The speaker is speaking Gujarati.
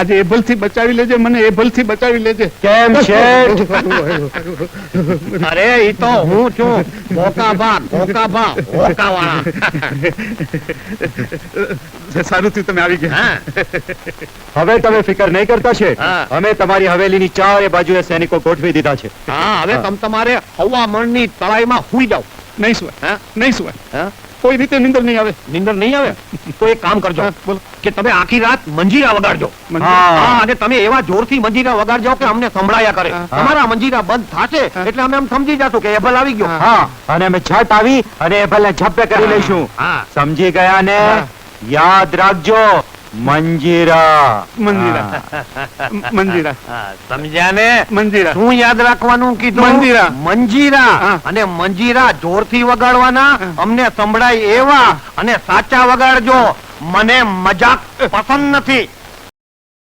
આજે એ ભલથી બચાવી લેજે મને એ ભલથી બચાવી લેજે. કેમ છે? અરે ઈ તો હું છું. ભોકા ભા ભોકા ભા ભોકા વાળા. સારું થયું તમે આવી ગયા. હા. હવે તમે ફિકર નહીં કરતા છે? હા. અમે તમારી હવેલીની ચારે બાજુએ સૈનિકો ગોઠવી દીધા છે. હા હવે તમ તમારે હવા મણની તળાઈમાં હુઈ જાવ નહીં સુવાય હા? નહીં સુવાય હા? કોઈ રીતે નિંદર નહીં આવે? નિંદર નહીં આવે? તો એક કામ કરજો. હા, કે તમે આખી રાત મંજીરા વગાડજો. મંજીરા? હા. હા. અને તમે એવા જોરથી મંજીરા વગાડજો કે અમને સંભળાયા કરે. તમારા મંજીરા બંધ થશે એટલે અમે એમ સમજી જશું કે એભલ આવી ગયો. હા. અને અમે છત આવી અને એ ભલે ઝપ્પે કરી લઈશું. સમજી ગયા ને? યાદ રાખજો. મંજીરા. મંજીરા. મંજીરા. સમજ્યા ને મંજીરા. શું યાદ રાખવાનું કીધું? મંજીરા. મંજીરા. અને મંજીરા જોરથી વગાડવાના? અમને સંભળાય એવા અને સાચા વગાડજો. મને મજાક પસંદ નથી.